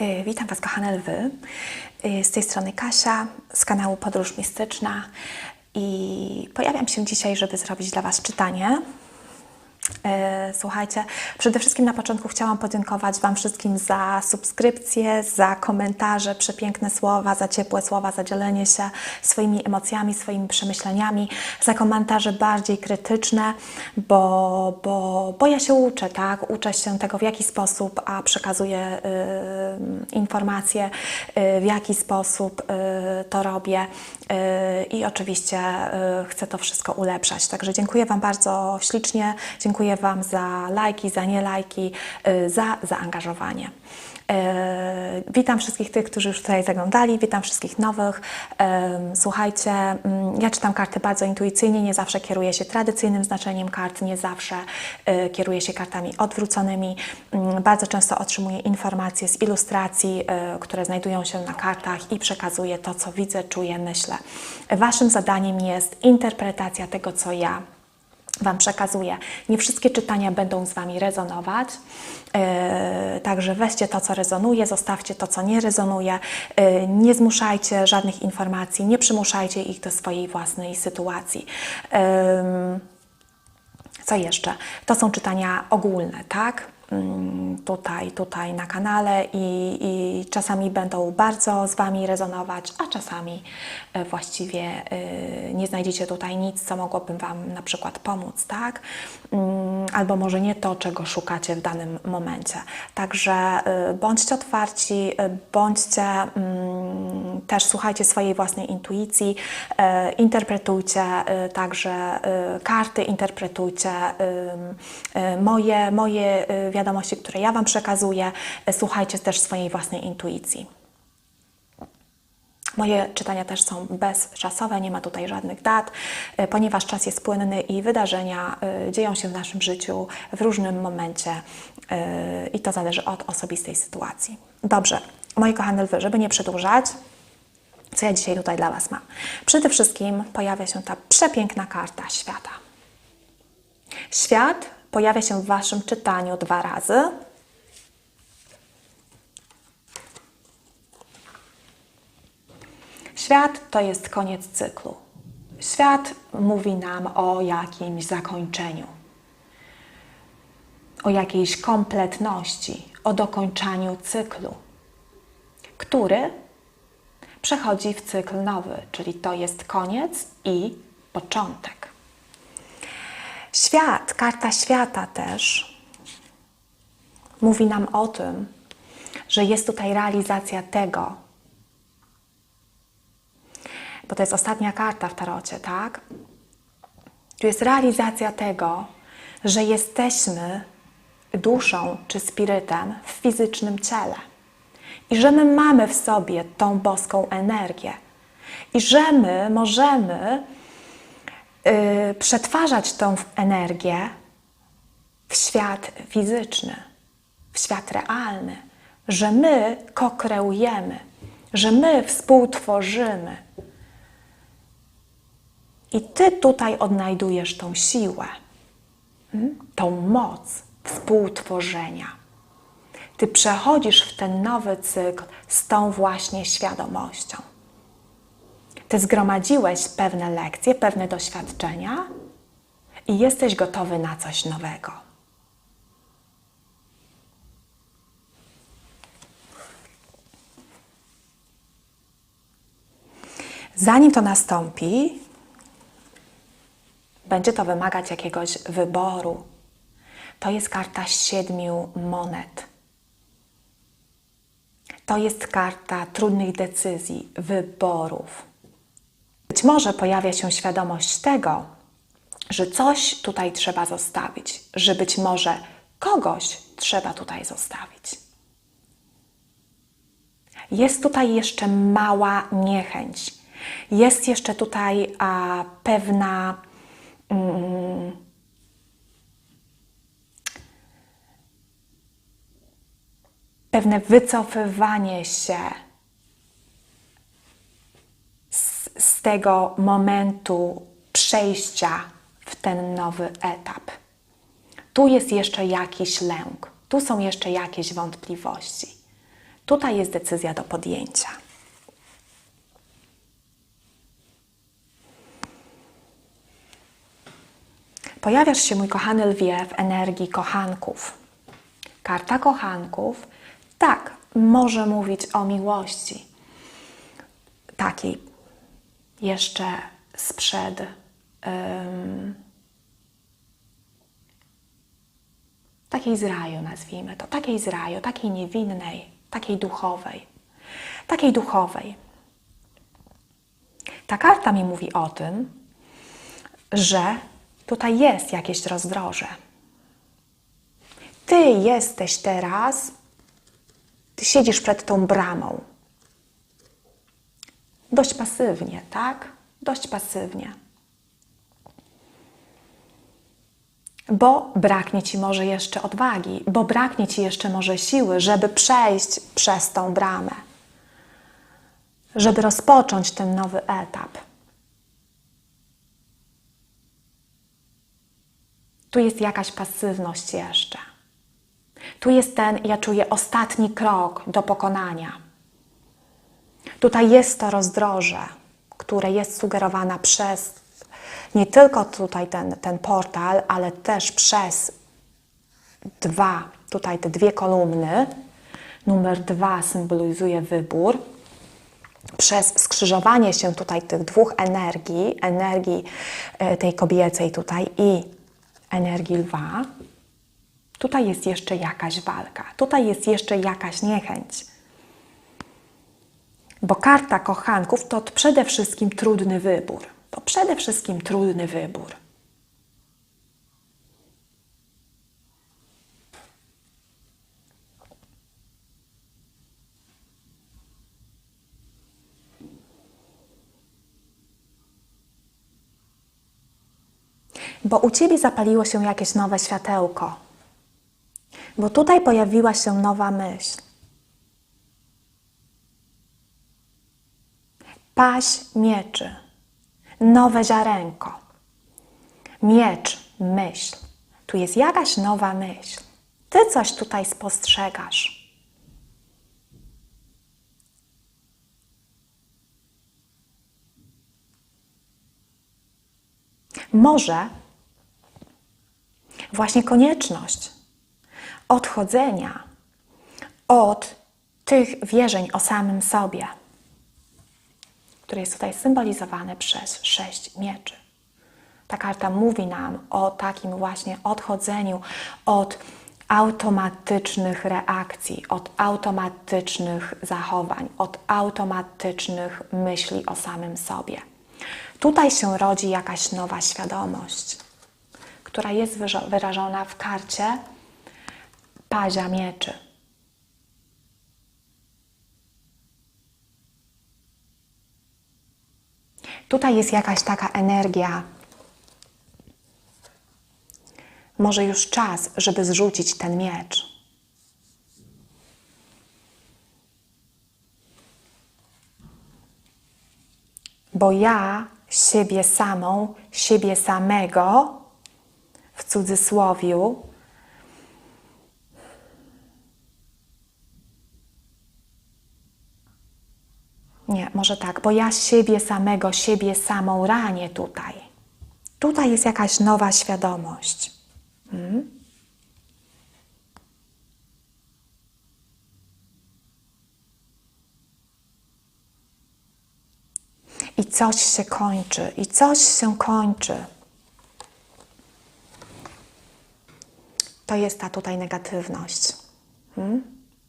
Y, Witam Was, kochane lwy. Y, Z tej strony Kasia z kanału Podróż Mistyczna i pojawiam się dzisiaj, żeby zrobić dla Was czytanie. E, Słuchajcie, przede wszystkim na początku chciałam podziękować Wam wszystkim za subskrypcje, za komentarze, przepiękne słowa, za ciepłe słowa, za dzielenie się swoimi emocjami, swoimi przemyśleniami, za komentarze bardziej krytyczne, bo, bo, bo ja się uczę, tak? Uczę się tego, w jaki sposób, a przekazuję y, informacje, y, w jaki sposób y, to robię y, i oczywiście y, chcę to wszystko ulepszać. Także dziękuję Wam bardzo ślicznie, dziękuję Wam za lajki, za nie lajki, y, za zaangażowanie. E, Witam wszystkich tych, którzy już tutaj zaglądali, witam wszystkich nowych. Em, Słuchajcie, mm, ja czytam karty bardzo intuicyjnie, nie zawsze kieruję się tradycyjnym znaczeniem kart, nie zawsze kieruję się kartami odwróconymi. Mm, Bardzo często otrzymuję informacje z ilustracji, które znajdują się na kartach i przekazuję to, co widzę, czuję, myślę. Waszym zadaniem jest interpretacja tego, co ja Wam przekazuję. Nie wszystkie czytania będą z Wami rezonować, e, także weźcie to, co rezonuje, zostawcie to, co nie rezonuje. E, nie zmuszajcie żadnych informacji, nie przymuszajcie ich do swojej własnej sytuacji. Em, co jeszcze? To są czytania ogólne, tak? Tutaj, tutaj na kanale i, i czasami będą bardzo z Wami rezonować, a czasami e, właściwie e, nie znajdziecie tutaj nic, co mogłoby Wam na przykład pomóc, tak? Mm, Albo może nie to, czego szukacie w danym momencie. Także e, bądźcie otwarci, e, bądźcie mm, też słuchajcie swojej własnej intuicji, e, interpretujcie e, także e, karty, interpretujcie moje, moje wiadomości, które ja Wam przekazuję, słuchajcie też swojej własnej intuicji. Moje czytania też są bezczasowe, nie ma tutaj żadnych dat, ponieważ czas jest płynny i wydarzenia dzieją się w naszym życiu w różnym momencie i to zależy od osobistej sytuacji. Dobrze, moi kochane lwy, żeby nie przedłużać, co ja dzisiaj tutaj dla Was mam? Przede wszystkim pojawia się ta przepiękna karta świata. Świat pojawia się w Waszym czytaniu dwa razy. Świat to jest koniec cyklu. Świat mówi nam o jakimś zakończeniu, o jakiejś kompletności, o dokończaniu cyklu, który przechodzi w cykl nowy, czyli to jest koniec i początek. Świat, karta świata też mówi nam o tym, że jest tutaj realizacja tego, bo to jest ostatnia karta w tarocie, tak? Tu jest realizacja tego, że jesteśmy duszą czy spirytem w fizycznym ciele i że my mamy w sobie tą boską energię i że my możemy y, przetwarzać tą energię w świat fizyczny, w świat realny, że my kokreujemy, że my współtworzymy. I Ty tutaj odnajdujesz tą siłę, mm, tą moc współtworzenia. Ty przechodzisz w ten nowy cykl z tą właśnie świadomością. Ty zgromadziłeś pewne lekcje, pewne doświadczenia i jesteś gotowy na coś nowego. Zanim to nastąpi, będzie to wymagać jakiegoś wyboru. To jest karta siedmiu monet. To jest karta trudnych decyzji, wyborów. Być może pojawia się świadomość tego, że coś tutaj trzeba zostawić, że być może kogoś trzeba tutaj zostawić. Jest tutaj jeszcze mała niechęć. Jest jeszcze tutaj a, pewna mm, pewne wycofywanie się z, z tego momentu przejścia w ten nowy etap. Tu jest jeszcze jakiś lęk, tu są jeszcze jakieś wątpliwości. Tutaj jest decyzja do podjęcia. Pojawiasz się, mój kochany lwie, w energii kochanków. Karta kochanków, tak, może mówić o miłości. Takiej jeszcze sprzed. ym, takiej z raju, nazwijmy to, takiej z raju, takiej niewinnej, takiej duchowej, takiej duchowej. Ta karta mi mówi o tym, że tutaj jest jakieś rozdroże. Ty jesteś teraz, ty siedzisz przed tą bramą. Dość pasywnie, tak? Dość pasywnie. Bo braknie ci może jeszcze odwagi, bo braknie ci jeszcze może siły, żeby przejść przez tą bramę, żeby rozpocząć ten nowy etap. Tu jest jakaś pasywność jeszcze. Tu jest ten, ja czuję, ostatni krok do pokonania. Tutaj jest to rozdroże, które jest sugerowane przez nie tylko tutaj ten, ten portal, ale też przez dwa, tutaj te dwie kolumny. Numer dwa symbolizuje wybór. Przez skrzyżowanie się tutaj tych dwóch energii, energii e, tej kobiecej tutaj i energii lwa, tutaj jest jeszcze jakaś walka, tutaj jest jeszcze jakaś niechęć. Bo karta kochanków to przede wszystkim trudny wybór. To przede wszystkim trudny wybór. Bo u ciebie zapaliło się jakieś nowe światełko. Bo tutaj pojawiła się nowa myśl. Paść mieczy, nowe ziarenko. Miecz, myśl. Tu jest jakaś nowa myśl. Ty coś tutaj spostrzegasz. Może właśnie konieczność odchodzenia od tych wierzeń o samym sobie, które jest tutaj symbolizowane przez sześć mieczy. Ta karta mówi nam o takim właśnie odchodzeniu od automatycznych reakcji, od automatycznych zachowań, od automatycznych myśli o samym sobie. Tutaj się rodzi jakaś nowa świadomość, która jest wyrażona w karcie pazia mieczy. Tutaj jest jakaś taka energia. Może już czas, żeby zrzucić ten miecz. Bo ja siebie samą, siebie samego, w cudzysłowiu, może tak, bo ja siebie samego, siebie samą ranię tutaj. Tutaj jest jakaś nowa świadomość. Hmm? I coś się kończy, i coś się kończy. To jest ta tutaj negatywność, hmm?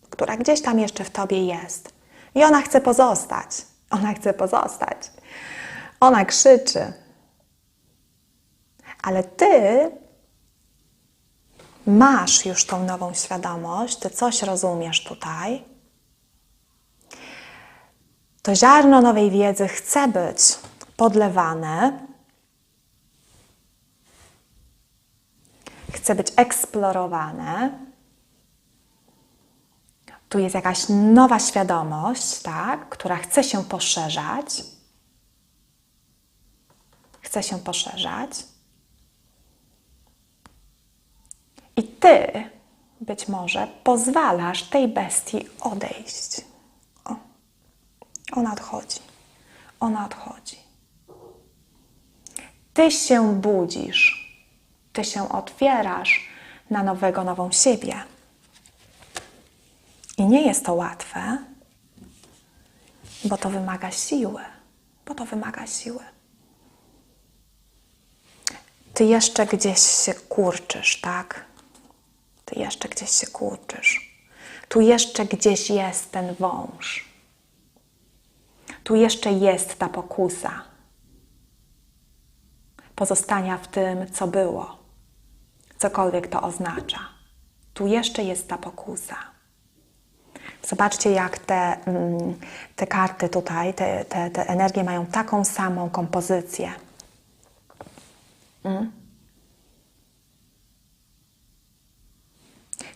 która gdzieś tam jeszcze w tobie jest. I ona chce pozostać. Ona chce pozostać. Ona krzyczy. Ale ty masz już tą nową świadomość, ty coś rozumiesz tutaj. To ziarno nowej wiedzy chce być podlewane, chce być eksplorowane tu jest jakaś nowa świadomość, tak, która chce się poszerzać. Chce się poszerzać. I ty być może pozwalasz tej bestii odejść. O. Ona odchodzi. Ona odchodzi. Ty się budzisz. Ty się otwierasz na nowego, nową siebie. Nie jest to łatwe, bo to wymaga siły. Bo to wymaga siły. Ty jeszcze gdzieś się kurczysz, tak? Ty jeszcze gdzieś się kurczysz. Tu jeszcze gdzieś jest ten wąż. Tu jeszcze jest ta pokusa pozostania w tym, co było, cokolwiek to oznacza. Tu jeszcze jest ta pokusa. Zobaczcie, jak te, mm, te karty tutaj, te, te, te energie mają taką samą kompozycję. Mm?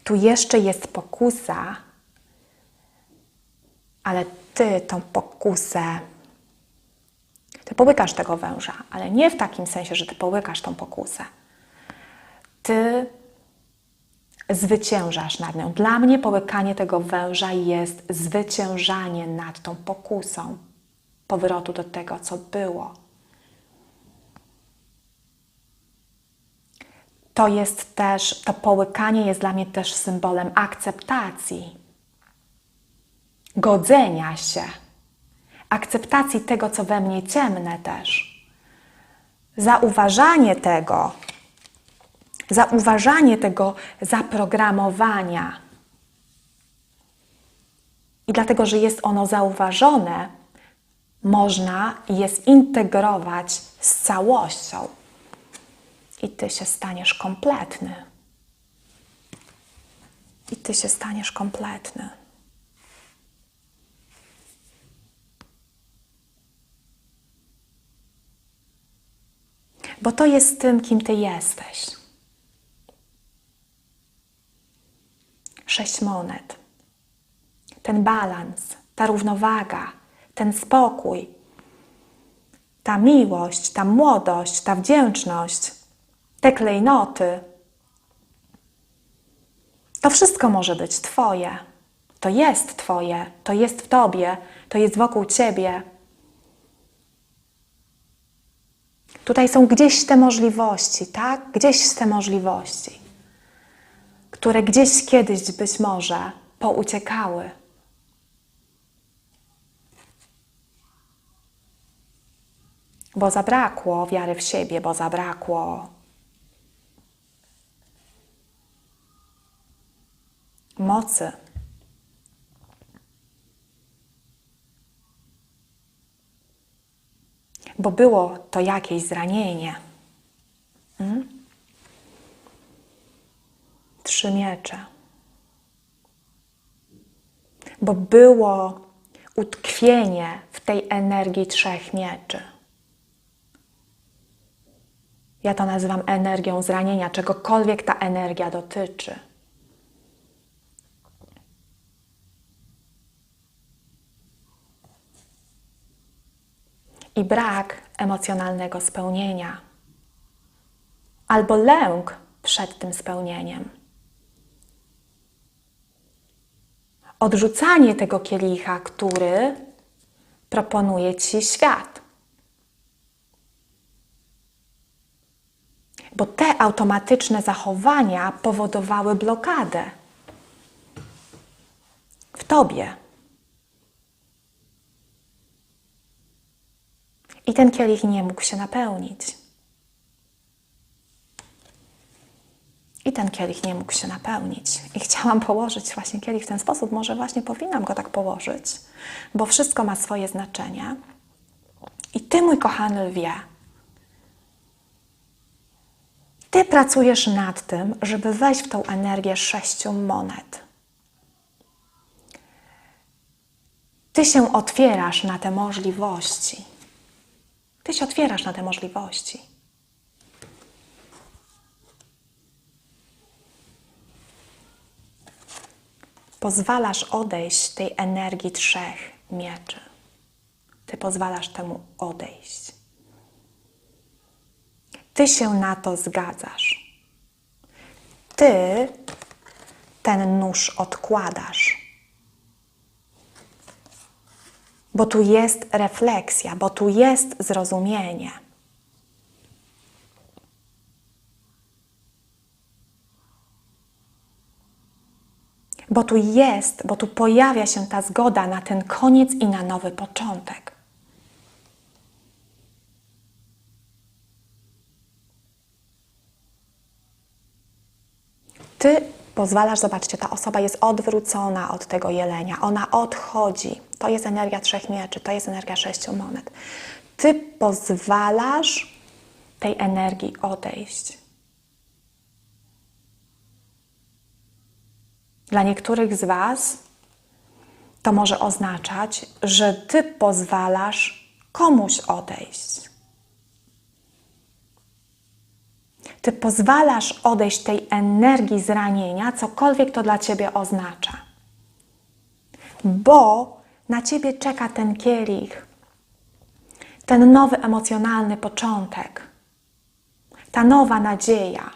Tu jeszcze jest pokusa, ale ty tą pokusę, ty połykasz tego węża, ale nie w takim sensie, że ty połykasz tą pokusę. Ty zwyciężasz nad nią. Dla mnie połykanie tego węża jest zwyciężanie nad tą pokusą powrotu do tego, co było. To jest też, to połykanie jest dla mnie też symbolem akceptacji, godzenia się, akceptacji tego, co we mnie ciemne też. Zauważanie tego, zauważanie tego zaprogramowania. I dlatego, że jest ono zauważone, można je zintegrować z całością. I ty się staniesz kompletny. I ty się staniesz kompletny. Bo to jest tym, kim ty jesteś. Sześć monet. Ten balans, ta równowaga, ten spokój, ta miłość, ta młodość, ta wdzięczność, te klejnoty. To wszystko może być Twoje. To jest Twoje, to jest w Tobie, to jest wokół Ciebie. Tutaj są gdzieś te możliwości, tak? Gdzieś te możliwości, które gdzieś kiedyś być może pouciekały. Bo zabrakło wiary w siebie, bo zabrakło mocy. Bo było to jakieś zranienie. Trzy miecze. Bo było utkwienie w tej energii trzech mieczy. Ja to nazywam energią zranienia, czegokolwiek ta energia dotyczy. i brak emocjonalnego spełnienia, albo lęk przed tym spełnieniem. Odrzucanie tego kielicha, który proponuje ci świat. Bo te automatyczne zachowania powodowały blokadę w tobie. I ten kielich nie mógł się napełnić. I ten kielich nie mógł się napełnić. I chciałam położyć właśnie kielich w ten sposób. Może właśnie powinnam go tak położyć, bo wszystko ma swoje znaczenie. I ty, mój kochany lwie, ty pracujesz nad tym, żeby wejść w tą energię sześciu monet. Ty się otwierasz na te możliwości. Ty się otwierasz na te możliwości. Pozwalasz odejść tej energii trzech mieczy. Ty pozwalasz temu odejść. Ty się na to zgadzasz. Ty ten nóż odkładasz. Bo tu jest refleksja, bo tu jest zrozumienie. Bo tu jest, bo tu pojawia się ta zgoda na ten koniec i na nowy początek. Ty pozwalasz, zobaczcie, ta osoba jest odwrócona od tego jelenia, ona odchodzi. To jest energia trzech mieczy, to jest energia sześciu monet. Ty pozwalasz tej energii odejść. Dla niektórych z Was to może oznaczać, że Ty pozwalasz komuś odejść. Ty pozwalasz odejść tej energii zranienia, cokolwiek to dla Ciebie oznacza. Bo na Ciebie czeka ten kielich, ten nowy emocjonalny początek, ta nowa nadzieja.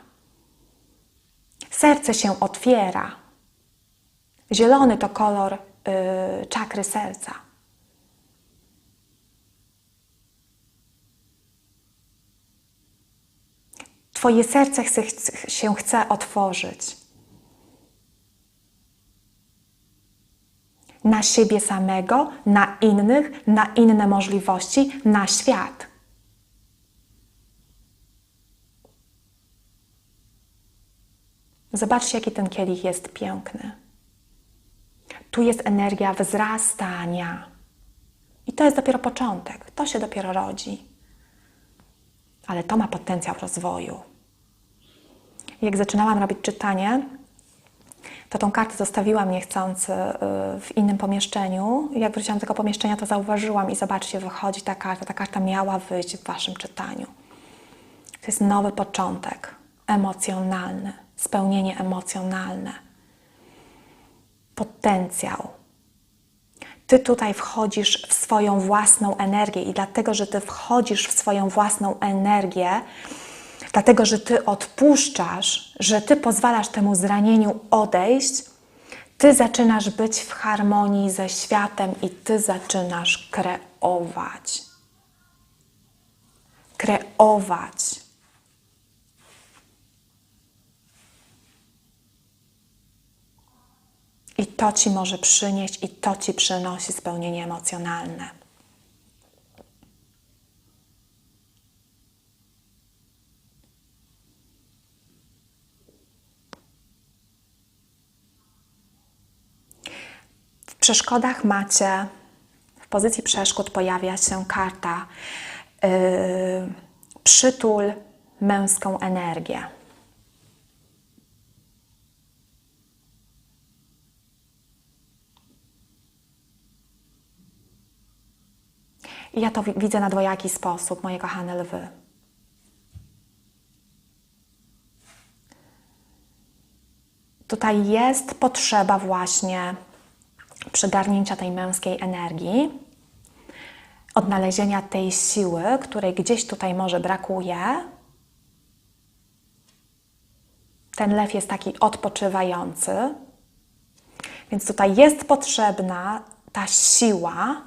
Serce się otwiera. Zielony to kolor yy, czakry serca. Twoje serce chce, się chce otworzyć. Na siebie samego, na innych, na inne możliwości, na świat. Zobaczcie, jaki ten kielich jest piękny. Tu jest energia wzrastania. I to jest dopiero początek. To się dopiero rodzi. Ale to ma potencjał rozwoju. Jak zaczynałam robić czytanie, to tą kartę zostawiłam niechcący y, w innym pomieszczeniu. Jak wróciłam do tego pomieszczenia, to zauważyłam i zobaczcie, wychodzi ta karta. Ta karta miała wyjść w Waszym czytaniu. To jest nowy początek, emocjonalny, spełnienie emocjonalne, potencjał. Ty tutaj wchodzisz w swoją własną energię i dlatego, że Ty wchodzisz w swoją własną energię, dlatego, że Ty odpuszczasz, że Ty pozwalasz temu zranieniu odejść, Ty zaczynasz być w harmonii ze światem i Ty zaczynasz kreować. Kreować. I to Ci może przynieść, i to Ci przynosi spełnienie emocjonalne. W przeszkodach macie, w pozycji przeszkód pojawia się karta yy, przytul męską energię. I ja to widzę na dwojaki sposób, moje kochane lwy. Tutaj jest potrzeba właśnie przygarnięcia tej męskiej energii, odnalezienia tej siły, której gdzieś tutaj może brakuje. Ten lew jest taki odpoczywający, więc tutaj jest potrzebna ta siła,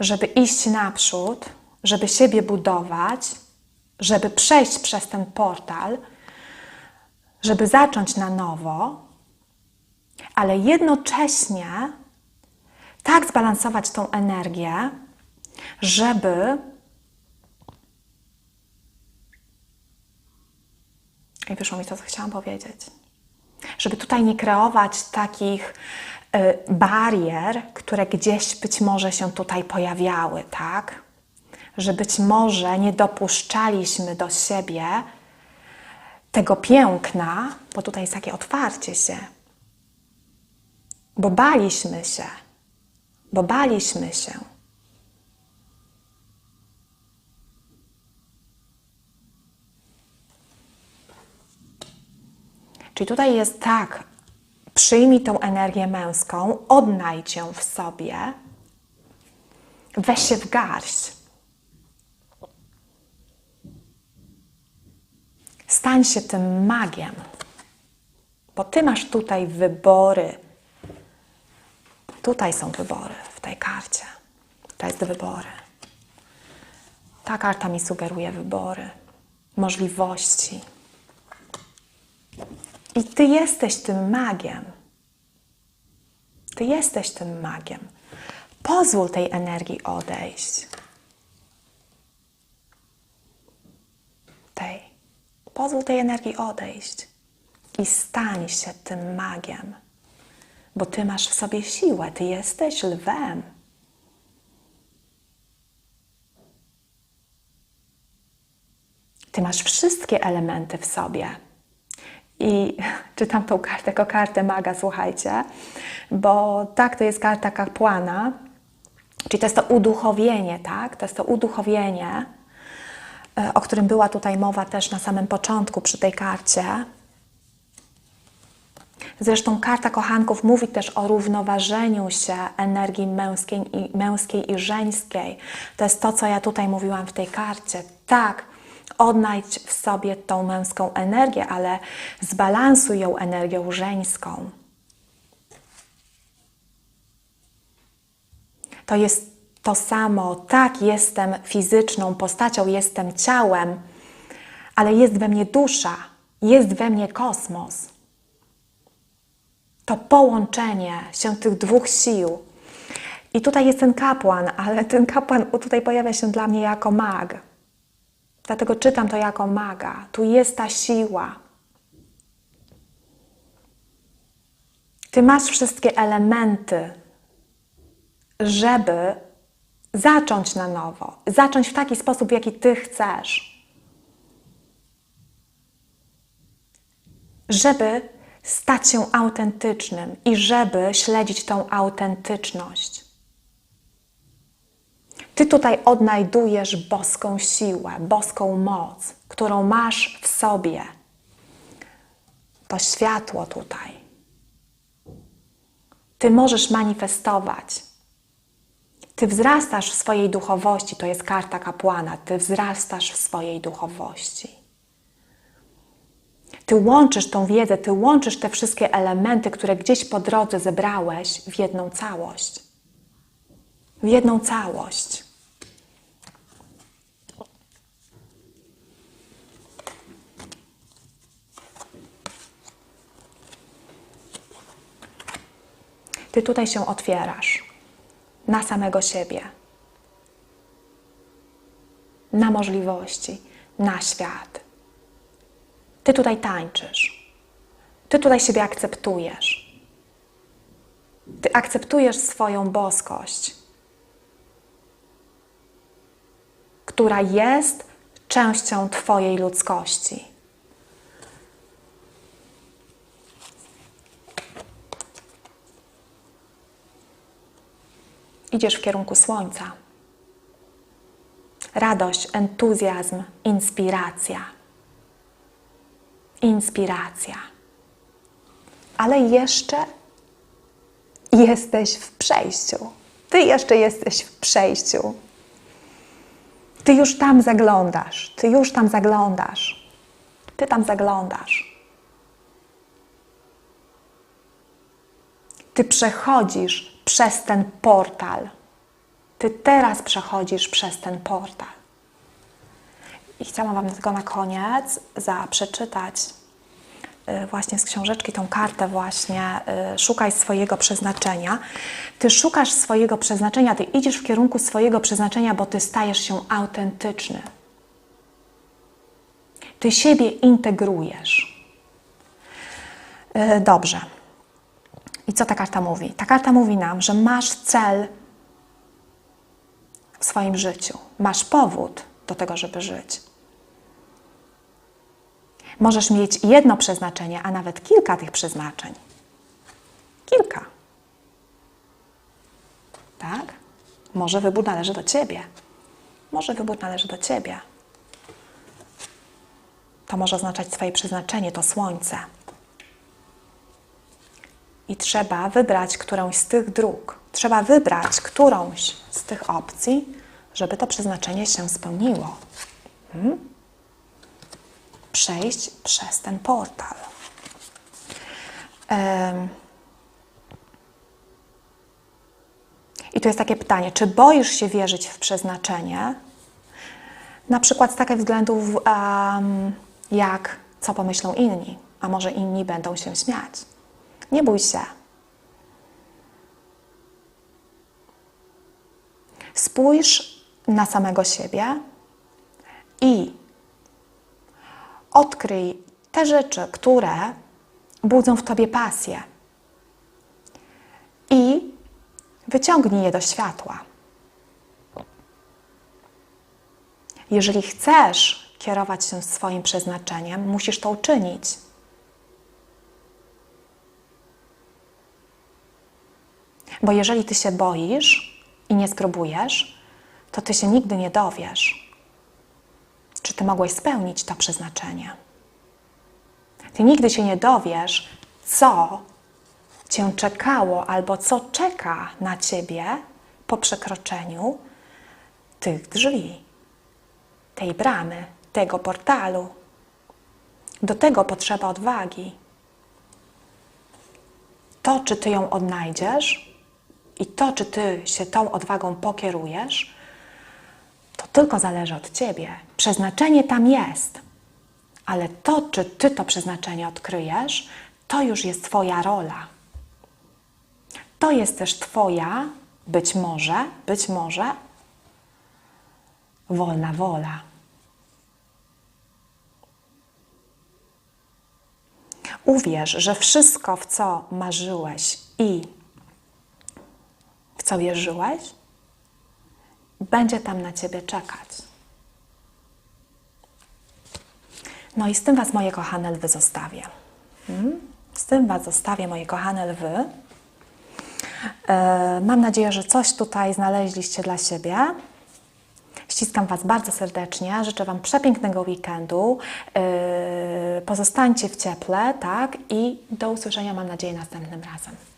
żeby iść naprzód, żeby siebie budować, żeby przejść przez ten portal, żeby zacząć na nowo, ale jednocześnie tak zbalansować tą energię, żeby i wyszło mi to, co chciałam powiedzieć. Żeby tutaj nie kreować takich barier, które gdzieś być może się tutaj pojawiały, tak? Że być może nie dopuszczaliśmy do siebie tego piękna, bo tutaj jest takie otwarcie się, bo baliśmy się, bo baliśmy się. Czyli tutaj jest tak, Przyjmij tą energię męską, odnajdź ją w sobie, weź się w garść. Stań się tym magiem, bo ty masz tutaj wybory. Tutaj są wybory w tej karcie. To jest wybory. Ta karta mi sugeruje wybory, możliwości. I ty jesteś tym magiem. Ty jesteś tym magiem. Pozwól tej energii odejść. Tej. Pozwól tej energii odejść. I stań się tym magiem. Bo ty masz w sobie siłę. Ty jesteś lwem. Ty masz wszystkie elementy w sobie. I czytam tą kartę jako kartę maga, słuchajcie, bo tak, to jest karta kapłana, czyli to jest to uduchowienie, tak? To jest to uduchowienie, e, o którym była tutaj mowa też na samym początku przy tej karcie. Zresztą karta kochanków mówi też o równoważeniu się energii męskiej i, męskiej i żeńskiej. To jest to, co ja tutaj mówiłam w tej karcie. Tak, odnajdź w sobie tą męską energię, ale zbalansuj ją energią żeńską. To jest to samo. Tak, jestem fizyczną postacią, jestem ciałem, ale jest we mnie dusza, jest we mnie kosmos. To połączenie się tych dwóch sił. I tutaj jest ten kapłan, ale ten kapłan tutaj pojawia się dla mnie jako mag. Dlatego czytam to jako maga. Tu jest ta siła. Ty masz wszystkie elementy, żeby zacząć na nowo, zacząć w taki sposób, w jaki ty chcesz. Żeby stać się autentycznym i żeby śledzić tą autentyczność. Ty tutaj odnajdujesz boską siłę, boską moc, którą masz w sobie. To światło tutaj. Ty możesz manifestować. Ty wzrastasz w swojej duchowości, to jest karta kapłana. Ty wzrastasz w swojej duchowości. Ty łączysz tą wiedzę, ty łączysz te wszystkie elementy, które gdzieś po drodze zebrałeś w jedną całość. W jedną całość. Ty tutaj się otwierasz na samego siebie, na możliwości, na świat. Ty tutaj tańczysz. Ty tutaj siebie akceptujesz. Ty akceptujesz swoją boskość, która jest częścią Twojej ludzkości. Idziesz w kierunku słońca. Radość, entuzjazm, inspiracja. Inspiracja. Ale jeszcze jesteś w przejściu. Ty jeszcze jesteś w przejściu. Ty już tam zaglądasz. Ty już tam zaglądasz. Ty tam zaglądasz. Ty przechodzisz przez ten portal. Ty teraz przechodzisz przez ten portal. I chciałam Wam tylko na koniec zaprzeczytać y, właśnie z książeczki tą kartę właśnie y, szukaj swojego przeznaczenia. Ty szukasz swojego przeznaczenia, ty idziesz w kierunku swojego przeznaczenia, bo ty stajesz się autentyczny. Ty siebie integrujesz. Y, Dobrze. I co ta karta mówi? Ta karta mówi nam, że masz cel w swoim życiu. Masz powód do tego, żeby żyć. Możesz mieć jedno przeznaczenie, a nawet kilka tych przeznaczeń. Kilka. Tak? Może wybór należy do ciebie. Może wybór należy do ciebie. To może oznaczać Twoje przeznaczenie, to słońce. I trzeba wybrać którąś z tych dróg. Trzeba wybrać którąś z tych opcji, żeby to przeznaczenie się spełniło. Hmm? przejść przez ten portal. Em, I tu jest takie pytanie, czy boisz się wierzyć w przeznaczenie? Na przykład z takich względów, em, jak co pomyślą inni, a może inni będą się śmiać. Nie bój się. Spójrz na samego siebie i odkryj te rzeczy, które budzą w tobie pasję. I wyciągnij je do światła. Jeżeli chcesz kierować się swoim przeznaczeniem, musisz to uczynić. Bo jeżeli ty się boisz i nie spróbujesz, to ty się nigdy nie dowiesz, czy ty mogłeś spełnić to przeznaczenie. Ty nigdy się nie dowiesz, co cię czekało albo co czeka na ciebie po przekroczeniu tych drzwi, tej bramy, tego portalu. Do tego potrzeba odwagi. To, czy ty ją odnajdziesz i to, czy ty się tą odwagą pokierujesz, to tylko zależy od ciebie. Przeznaczenie tam jest, ale to, czy ty to przeznaczenie odkryjesz, to już jest Twoja rola. To jest też Twoja, być może, być może, wolna wola. Uwierz, że wszystko, w co marzyłeś i w co wierzyłeś, będzie tam na Ciebie czekać. No i z tym Was, moje kochane lwy, zostawię. Mm? Z tym Was zostawię, moje kochane lwy. E, Mam nadzieję, że coś tutaj znaleźliście dla siebie. Ściskam Was bardzo serdecznie. Życzę Wam przepięknego weekendu. E, Pozostańcie w cieple, tak? I do usłyszenia, mam nadzieję, następnym razem.